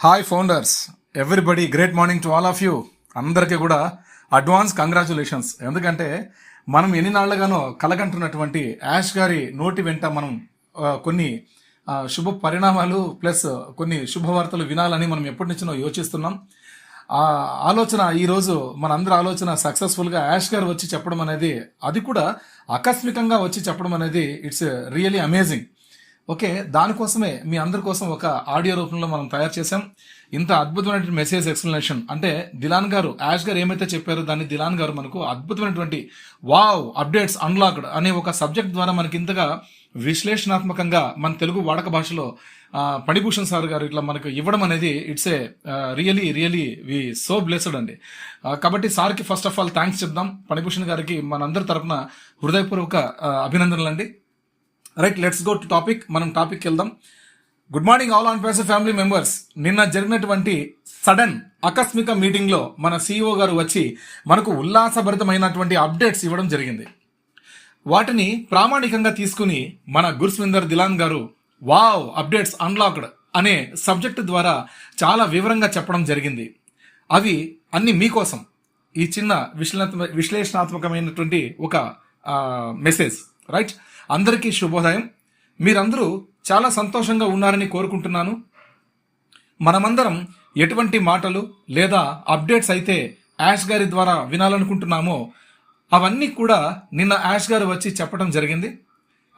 Hi founders everybody great morning to all of you అందరికీ కూడా advance congratulations ఎందుకంటే మనం ఎన్ని నాళ్ళుగానో కలగంటున్నటువంటి యాష్ గారి నోటి వెంట మనం కొన్ని శుభ పరిణామాలు ప్లస్ కొన్ని శుభవార్తలు వినాలని మనం ఎప్పటి నుంచినో యోచిస్తున్నాం. ఆ ఆలోచన ఈరోజు మనందరి ఆలోచన సక్సెస్ఫుల్గా యాష్ గారు వచ్చి చెప్పడం అనేది అది కూడా ఆకస్మికంగా వచ్చి చెప్పడం అనేది ఇట్స్ రియలీ అమేజింగ్ ఓకే దానికోసమే మీ అందరి కోసం ఒక ఆడియో రూపంలో మనం తయారు చేసాం ఇంత అద్భుతమైనటువంటి మెసేజ్ ఎక్స్ప్లెనేషన్. అంటే దిలాన్ గారు యాష్ గారు ఏమైతే చెప్పారో దాన్ని దిలాన్ గారు మనకు అద్భుతమైనటువంటి వావ్ అప్డేట్స్ అన్లాక్డ్ అనే ఒక సబ్జెక్ట్ ద్వారా మనకి ఇంతగా విశ్లేషణాత్మకంగా మన తెలుగు వాడక భాషలో పణిభూషణ్ సార్ గారు ఇట్లా మనకు ఇవ్వడం అనేది it's a really really we so blessed అండి. కాబట్టి సార్కి ఫస్ట్ ఆఫ్ ఆల్ థ్యాంక్స్ చెప్దాం. పణిభూషణ్ గారికి మనందరి తరఫున హృదయపూర్వక అభినందనలు అండి right let's go to topic మనం టాపిక్ వెళ్దాం. Good morning all OnPassive family members నిన్న జరిగినటువంటి సడన్ ఆకస్మిక మీటింగ్లో మన సిఇఓ గారు వచ్చి మనకు ఉల్లాసభరితమైనటువంటి అప్డేట్స్ ఇవ్వడం జరిగింది. వాటిని ప్రామాణికంగా తీసుకుని మన గుర్స్విందర్ దిలాన్ గారు వావ్ అప్డేట్స్ అన్లాక్డ్ అనే సబ్జెక్టు ద్వారా చాలా వివరంగా చెప్పడం జరిగింది. అవి అన్ని మీకోసం. ఈ చిన్న విశ్లేషణ విశ్లేషణాత్మకమైనటువంటి ఒక మెసేజ్ రైట్ అందరికీ శుభోదయం. మీరందరూ చాలా సంతోషంగా ఉన్నారని కోరుకుంటున్నాను. మనమందరం ఎటువంటి మాటలు లేదా అప్డేట్స్ అయితే యాష్ గారి ద్వారా వినాలనుకుంటున్నామో అవన్నీ కూడా నిన్న యాష్ గారు వచ్చి చెప్పడం జరిగింది.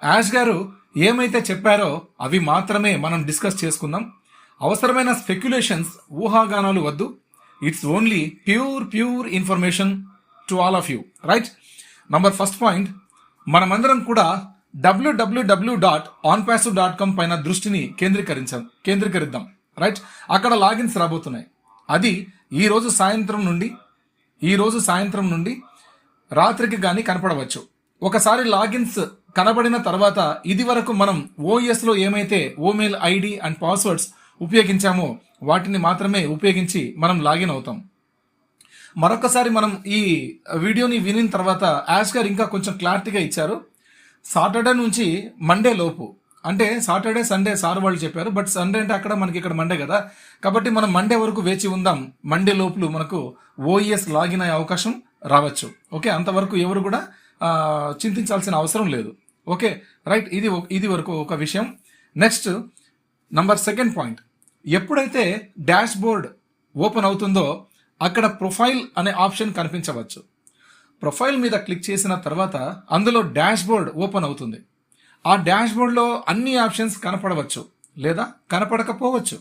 యాష్ గారు ఏమైతే చెప్పారో అవి మాత్రమే మనం డిస్కస్ చేసుకుందాం. అవసరమైన స్పెక్యులేషన్స్ ఊహాగానాలు వద్దు. It's only pure pure information to all of you right number first point మనమందరం కూడా డబ్ల్యూడబ్ల్యూడబ్ల్యూ dot OnPassive dot com పైన దృష్టిని కేంద్రీకరించాం కేంద్రీకరిద్దాం. రైట్ అక్కడ లాగిన్స్ రాబోతున్నాయి. అది ఈ రోజు సాయంత్రం నుండి ఈ రోజు సాయంత్రం నుండి రాత్రికి కానీ కనపడవచ్చు. ఒకసారి లాగిన్స్ కనబడిన తర్వాత ఇది వరకు మనం ఓఎస్లో ఏమైతే ఓమెయిల్ ఐడి అండ్ పాస్వర్డ్స్ ఉపయోగించామో వాటిని మాత్రమే ఉపయోగించి మనం లాగిన్ అవుతాం. మరొకసారి మనం ఈ వీడియోని వినిన తర్వాత యాష్ గారు ఇంకా కొంచెం క్లారిటీగా ఇచ్చారు. సాటర్డే నుంచి మండే లోపు. అంటే సాటర్డే సండే సార్ వాళ్ళు చెప్పారు బట్ సండే అంటే అక్కడ మనకి ఇక్కడ మండే కదా. కాబట్టి మనం మండే వరకు వేచి ఉందాం. మండే లోపల మనకు ఓఈఎస్ లాగిన్ అయ్యే అవకాశం రావచ్చు. ఓకే? అంతవరకు ఎవరు కూడా చింతించాల్సిన అవసరం లేదు. ఓకే? రైట్. ఇది ఇది వరకు ఒక విషయం. Next number second point. ఎప్పుడైతే డాష్ బోర్డ్ ఓపెన్ అవుతుందో అక్కడ ప్రొఫైల్ అనే ఆప్షన్ కనిపించవచ్చు. ప్రొఫైల్ మీద క్లిక్ చేసిన తర్వాత అందులో డాష్ బోర్డ్ ఓపెన్ అవుతుంది. ఆ డాష్ బోర్డ్లో అన్ని ఆప్షన్స్ కనపడవచ్చు లేదా కనపడకపోవచ్చు.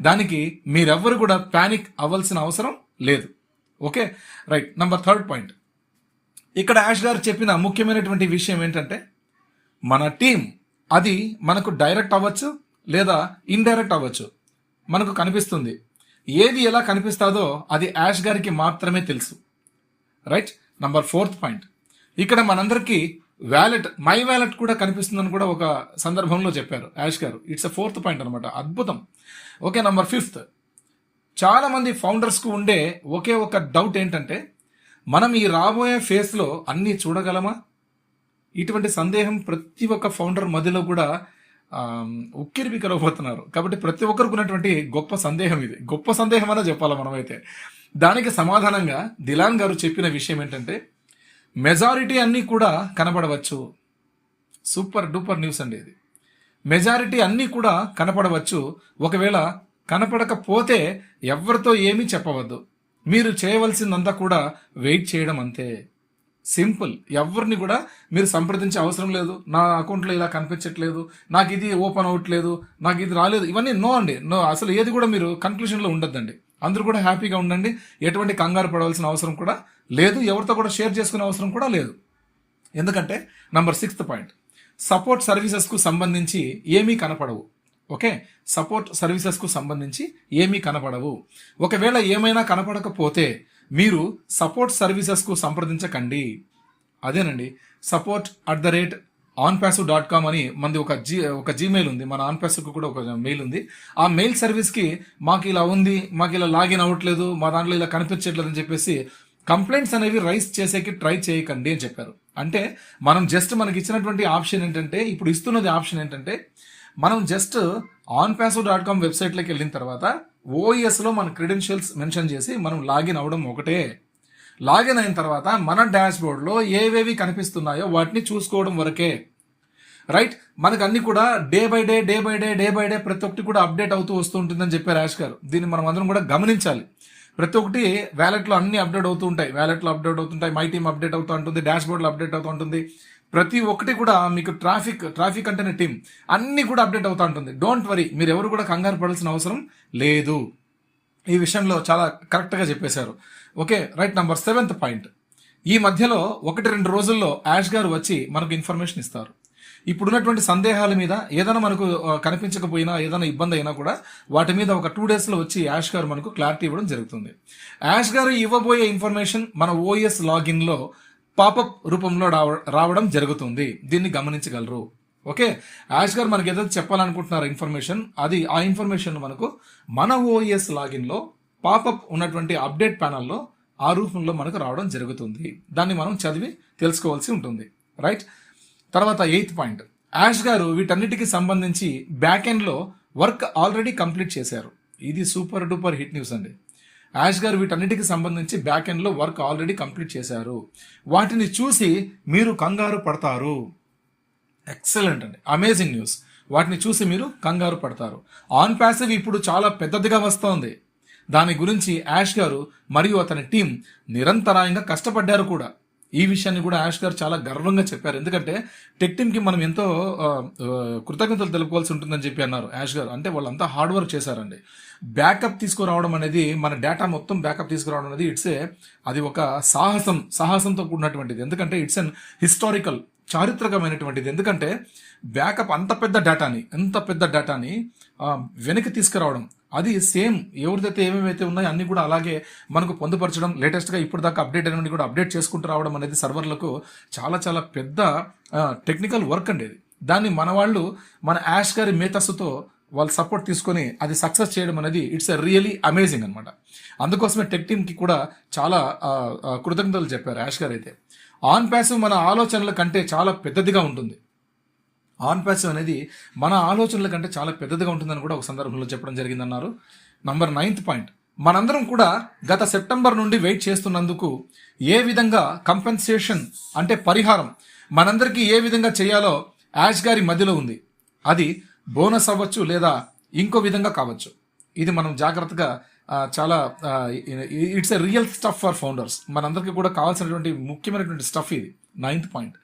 దానికి మీరెవ్వరు కూడా ప్యానిక్ అవ్వాల్సిన అవసరం లేదు. Okay? Right. Number third point. ఇక్కడ యాష్ గారు చెప్పిన ముఖ్యమైనటువంటి విషయం ఏంటంటే మన టీం అది మనకు డైరెక్ట్ అవ్వచ్చు లేదా ఇండైరెక్ట్ అవ్వచ్చు. మనకు కనిపిస్తుంది. ఏది ఎలా కనిపిస్తుందో అది యాష్ గారికి మాత్రమే తెలుసు. రైట్? Number fourth point. ఇక్కడ మనందరికీ వ్యాలెట్ మై వ్యాలెట్ కూడా కనిపిస్తుందని కూడా ఒక సందర్భంలో చెప్పారు యాష్ గారు. ఇట్స్ అ ఫోర్త్ పాయింట్ అనమాట అద్భుతం. Okay number fifth. చాలామంది ఫౌండర్స్కు ఉండే ఒకే ఒక డౌట్ ఏంటంటే మనం ఈ రాబోయే ఫేస్లో అన్నీ చూడగలమా? ఇటువంటి సందేహం ప్రతి ఒక్క ఫౌండర్ మధ్యలో కూడా ఉక్కిరి కాబట్టి ప్రతి ఒక్కరికి ఉన్నటువంటి గొప్ప సందేహం ఇది. గొప్ప సందేహం అనే చెప్పాలి మనమైతే? దానికి సమాధానంగా దిలాన్ గారు చెప్పిన విషయం ఏంటంటే మెజారిటీ అన్నీ కూడా కనబడవచ్చు సూపర్ డూపర్ న్యూస్ అండి ఇది. మెజారిటీ అన్నీ కూడా కనపడవచ్చు. ఒకవేళ కనపడకపోతే ఎవరితో ఏమీ చెప్పవద్దు. మీరు చేయవలసిందంతా కూడా వెయిట్ చేయడం అంతే. సింపుల్. ఎవరిని కూడా మీరు సంప్రదించే అవసరం లేదు. నా అకౌంట్లో ఇలా కనిపించట్లేదు. నాకు ఇది ఓపెన్ అవ్వట్లేదు. నాకు ఇది రాలేదు. ఇవన్నీ నో అండి. నో అసలు ఏది కూడా మీరు కన్క్లూషన్లో ఉండొద్దండి. అందరూ కూడా హ్యాపీగా ఉండండి. ఎటువంటి కంగారు పడవలసిన అవసరం కూడా లేదు. ఎవరితో కూడా షేర్ చేసుకునే అవసరం కూడా లేదు. ఎందుకంటే నంబర్ సిక్స్త్ పాయింట్. సపోర్ట్ సర్వీసెస్కు సంబంధించి ఏమీ కనపడవు. ఓకే? సపోర్ట్ సర్వీసెస్కు సంబంధించి ఏమీ కనపడవు. ఒకవేళ ఏమైనా కనపడకపోతే మీరు సపోర్ట్ సర్వీసెస్కు సంప్రదించకండి. అదేనండి. Support at the rate OnPassive dot com అని మనది ఒక జీ ఒక జీమెయిల్ ఉంది. మన ఆన్ ప్యాసివ్కి కూడా ఒక మెయిల్ ఉంది. ఆ మెయిల్ సర్వీస్కి మాకు ఇలా ఉంది మాకు ఇలా లాగిన్ అవ్వట్లేదు మా దాంట్లో ఇలా కనిపించట్లేదు అని చెప్పేసి కంప్లైంట్స్ అనేవి రైస్ చేసేకి ట్రై చేయకండి అని చెప్పారు. అంటే మనం జస్ట్ మనకి ఇచ్చినటువంటి ఆప్షన్ ఏంటంటే ఇప్పుడు ఇస్తున్నది ఆప్షన్ ఏంటంటే మనం జస్ట్ ఆన్ ప్యాసో డాట్ కామ్ వెబ్సైట్లోకి వెళ్ళిన తర్వాత ఓఎస్లో మన క్రెడెన్షియల్స్ మెన్షన్ చేసి మనం లాగిన్ అవ్వడం ఒకటే. లాగిన్ అయిన తర్వాత మన డాష్ బోర్డ్లో ఏవేవి కనిపిస్తున్నాయో వాటిని చూసుకోవడం వరకే. రైట్ మనకు అన్ని కూడా day by day day by day day by day ప్రతి ఒక్కటి కూడా అప్డేట్ అవుతూ వస్తూ ఉంటుందని చెప్పారు యాష్ గారు. దీన్ని మనం అందరం కూడా గమనించాలి. ప్రతి ఒక్కటి వ్యాలెట్లో అన్ని అప్డేట్ అవుతూ ఉంటాయి. వ్యాలెట్లో అప్డేట్ అవుతుంటాయి మై టీమ్ అప్డేట్ అవుతూ ఉంటుంది. డాష్ బోర్డ్లో అప్డేట్ అవుతూ ఉంటుంది. ప్రతి ఒక్కటి కూడా మీకు ట్రాఫిక్ ట్రాఫిక్ అంటేనే టీం అన్ని కూడా అప్డేట్ అవుతూ ఉంటుంది. డోంట్ వరీ మీరు ఎవరు కూడా కంగారు పడాల్సిన అవసరం లేదు. ఈ విషయంలో చాలా కరెక్ట్గా చెప్పేశారు. Okay right number seventh point ఈ మధ్యలో ఒకటి రెండు రోజుల్లో యాష్ గారు వచ్చి మనకు ఇన్ఫర్మేషన్ ఇస్తారు. ఇప్పుడున్నటువంటి సందేహాల మీద ఏదైనా మనకు కనిపించకపోయినా ఏదైనా ఇబ్బంది అయినా కూడా వాటి మీద ఒక టూ డేస్లో వచ్చి యాష్ గారు మనకు క్లారిటీ ఇవ్వడం జరుగుతుంది. యాష్ గారు ఇవ్వబోయే ఇన్ఫర్మేషన్ మన ఓఎస్ లాగిన్లో పాపప్ రూపంలో రావడం జరుగుతుంది. దీన్ని గమనించగలరు. ఓకే? యాష్ గారు మనకి ఏదైతే చెప్పాలనుకుంటున్నారు ఇన్ఫర్మేషన్ అది ఆ ఇన్ఫర్మేషన్ మనకు మన ఓఎస్ లాగిన్లో పాపప్ ఉన్నటువంటి అప్డేట్ ప్యానల్లో ఆ రూపంలో మనకు రావడం జరుగుతుంది. దాన్ని మనం చదివి తెలుసుకోవాల్సి ఉంటుంది. రైట్ తర్వాత ఎయిత్ పాయింట్. యాష్ గారు వీటన్నిటికి సంబంధించి బ్యాక్ ఎండ్లో వర్క్ ఆల్రెడీ కంప్లీట్ చేశారు. ఇది సూపర్ డూపర్ హిట్ న్యూస్ అండి. యాష్ గారు వీటన్నిటికి సంబంధించి బ్యాక్ ఎండ్లో వర్క్ ఆల్రెడీ కంప్లీట్ చేశారు. వాటిని చూసి మీరు కంగారు పడతారు. ఎక్సలెంట్ అండి. అమేజింగ్ న్యూస్ వాటిని చూసి మీరు కంగారు పడతారు. ఆన్ ప్యాసివ్ ఇప్పుడు చాలా పెద్దదిగా వస్తోంది. దాని గురించి యాష్ గారు మరియు అతని టీం నిరంతరాయంగా కష్టపడ్డారు కూడా. ఈ విషయాన్ని కూడా యాష్ గారు చాలా గర్వంగా చెప్పారు. ఎందుకంటే టెక్ టీమ్కి మనం ఎంతో కృతజ్ఞతలు తెలుపుకోవాల్సి ఉంటుందని చెప్పి అన్నారు యాష్ గారు. అంటే వాళ్ళంతా హార్డ్ వర్క్ చేశారండి. బ్యాకప్ తీసుకురావడం అనేది మన డేటా మొత్తం బ్యాకప్ తీసుకురావడం అనేది ఇట్స్ ఏ అది ఒక సాహసం సాహసంతో కూడినటువంటిది. ఎందుకంటే ఇట్స్ అన్ హిస్టారికల్ చారిత్రకమైనటువంటిది. ఎందుకంటే బ్యాకప్ అంత పెద్ద డేటాని ఎంత పెద్ద డేటాని వెనక్కి తీసుకురావడం అది సేమ్ ఎవరిదైతే ఏమేమైతే ఉన్నాయో అన్ని కూడా అలాగే మనకు పొందుపరచడం లేటెస్ట్గా ఇప్పుడు దాకా అప్డేట్ అయినవి కూడా అప్డేట్ చేసుకుంటూ రావడం అనేది సర్వర్లకు చాలా చాలా పెద్ద టెక్నికల్ వర్క్ అండి ఇది. దాన్ని మన వాళ్ళు మన యాష్ గారి మేతస్సుతో వాళ్ళు సపోర్ట్ తీసుకొని అది సక్సెస్ చేయడం అనేది ఇట్స్ ఎ రియలీ అమేజింగ్ అనమాట అందుకోసమే టెక్ టీమ్కి కూడా చాలా కృతజ్ఞతలు చెప్పారు యాష్ గారు అయితే ఆన్ ప్యాసివ్ మన ఆలోచనల కంటే చాలా పెద్దదిగా ఉంటుంది. ఆన్ ప్యాసివ్ అనేది మన ఆలోచనల కంటే చాలా పెద్దదిగా ఉంటుందని కూడా ఒక సందర్భంలో చెప్పడం జరిగిందన్నారు. నంబర్ నైన్త్ పాయింట్ మనందరం కూడా గత సెప్టెంబర్ నుండి వెయిట్ చేస్తున్నందుకు ఏ విధంగా కంపెన్సేషన్ అంటే పరిహారం మనందరికీ ఏ విధంగా చేయాలో యాష్ గారి మధ్యలో ఉంది. అది బోనస్ అవ్వచ్చు లేదా ఇంకో విధంగా కావచ్చు. ఇది మనం జాగ్రత్తగా చాలా it's a real stuff for founders మనందరికీ కూడా కావాల్సినటువంటి ముఖ్యమైనటువంటి స్టఫ్ ఇది. నైన్త్ పాయింట్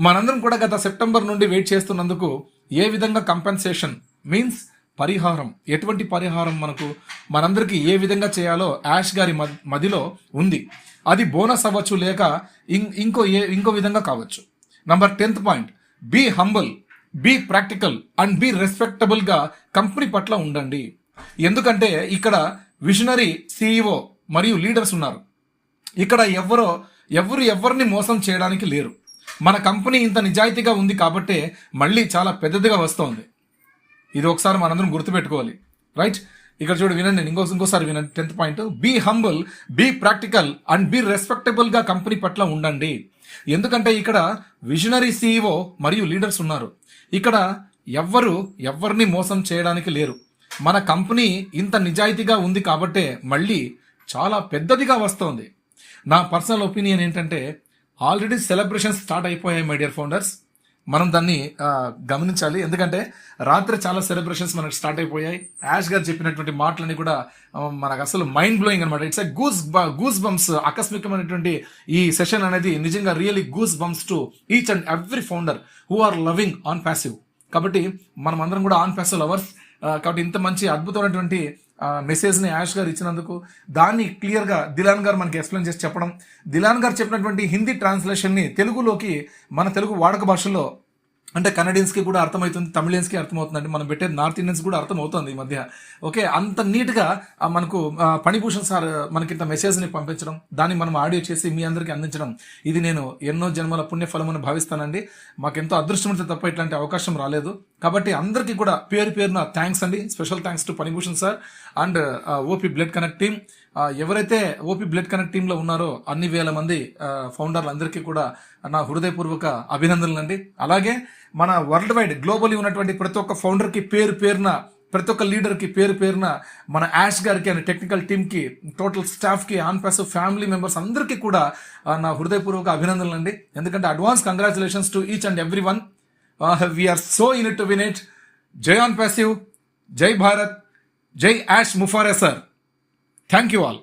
మనందరం కూడా గత సెప్టెంబర్ నుండి వెయిట్ చేస్తున్నందుకు ఏ విధంగా కంపెన్సేషన్ మీన్స్ పరిహారం. ఎటువంటి పరిహారం మనకు మనందరికీ ఏ విధంగా చేయాలో యాష్ గారి మదిలో ఉంది. అది బోనస్ అవ్వచ్చు లేక ఇం- ఇంకో ఏ ఇంకో విధంగా కావచ్చు. Number tenth point be humble be practical and be రెస్పెక్టబుల్గా company పట్ల ఉండండి. ఎందుకంటే ఇక్కడ విషనరీ సిఇఓ మరియు లీడర్స్ ఉన్నారు. ఇక్కడ ఎవరో ఎవరు ఎవరిని మోసం చేయడానికి లేరు. మన కంపెనీ ఇంత నిజాయితీగా ఉంది కాబట్టే మళ్ళీ చాలా పెద్దదిగా వస్తోంది. ఇది ఒకసారి మనందరం గుర్తుపెట్టుకోవాలి. రైట్ ఇక్కడ చూడు వినండి ఇంకో ఇంకోసారి వినండి. Tenth point. Be humble be practical and be రెస్పెక్టబుల్గా company పట్ల ఉండండి. ఎందుకంటే ఇక్కడ విజనరీ సీఈఓ మరియు లీడర్స్ ఉన్నారు. ఇక్కడ ఎవ్వరు ఎవరిని మోసం చేయడానికి లేరు. మన కంపెనీ ఇంత నిజాయితీగా ఉంది కాబట్టే మళ్ళీ చాలా పెద్దదిగా వస్తోంది. నా పర్సనల్ ఒపీనియన్ ఏంటంటే ఆల్రెడీ సెలబ్రేషన్స్ స్టార్ట్ అయిపోయాయి మై డియర్ ఫౌండర్స్. మనం దాన్ని గమనించాలి. ఎందుకంటే రాత్రి చాలా సెలబ్రేషన్స్ మనకు స్టార్ట్ అయిపోయాయి. యాష్ గారు చెప్పినటువంటి మాటలని కూడా మనకు అసలు మైండ్ బ్లోయింగ్ అనమాట it's a goose goose bumps ఆకస్మికమైనటువంటి ఈ సెషన్ అనేది నిజంగా really goose bumps to each and every founder who are loving OnPassive కాబట్టి మనం అందరం కూడా ఆన్ ప్యాసివ్ లవర్స్ కాబట్టి ఇంత మంచి అద్భుతమైనటువంటి మెసేజ్ని యాష్ గారు ఇచ్చినందుకు దాన్ని క్లియర్గా దిలాన్ గారు మనకి ఎక్స్ప్లెయిన్ చేసి చెప్పడం. దిలాన్ గారు చెప్పినటువంటి హిందీ ట్రాన్స్లేషన్ని తెలుగులోకి మన తెలుగు వాడక భాషలో అంటే కన్నడియన్స్కి కూడా అర్థమవుతుంది తమిళియన్స్కి అర్థమవుతుంది అంటే మనం పెట్టే నార్త్ ఇండియన్స్ కూడా అర్థమవుతుంది ఈ మధ్య. ఓకే అంత నీట్గా మనకు పణిభూషణ్ సార్ మనకి ఇంత మెసేజ్ని పంపించడం దాన్ని మనం ఆడియో చేసి మీ అందరికీ అందించడం ఇది నేను ఎన్నో జన్మల పుణ్యఫలం అని భావిస్తానండి. మాకెంతో అదృష్టం ఉంటే తప్ప ఇట్లాంటి అవకాశం రాలేదు. కాబట్టి అందరికీ కూడా పేరు పేరున థ్యాంక్స్ అండి. Special thanks to Phanibhushan sir and OP blood connect team ఎవరైతే ఓపీ బ్లడ్ కనెక్ట్ టీంలో ఉన్నారో అన్ని వేల మంది ఫౌండర్లు అందరికీ కూడా నా హృదయపూర్వక అభినందనలు అండి అలాగే మన వరల్డ్ వైడ్ గ్లోబలీ ఉన్నటువంటి ప్రతి ఒక్క ఫౌండర్కి పేరు పేరున ప్రతి ఒక్క లీడర్కి పేరు పేరున మన యాష్ గారికి అండ్ టెక్నికల్ టీమ్కి టోటల్ స్టాఫ్కి ఆన్ పాస్ ఫ్యామిలీ మెంబర్స్ అందరికీ కూడా నా హృదయపూర్వక అభినందనలు అండి ఎందుకంటే advance congratulations to each and every one. We are so in it to win it. జై ఆన్ పాసివ్ జై భారత్. జై Ash Mufareh sir. Thank you all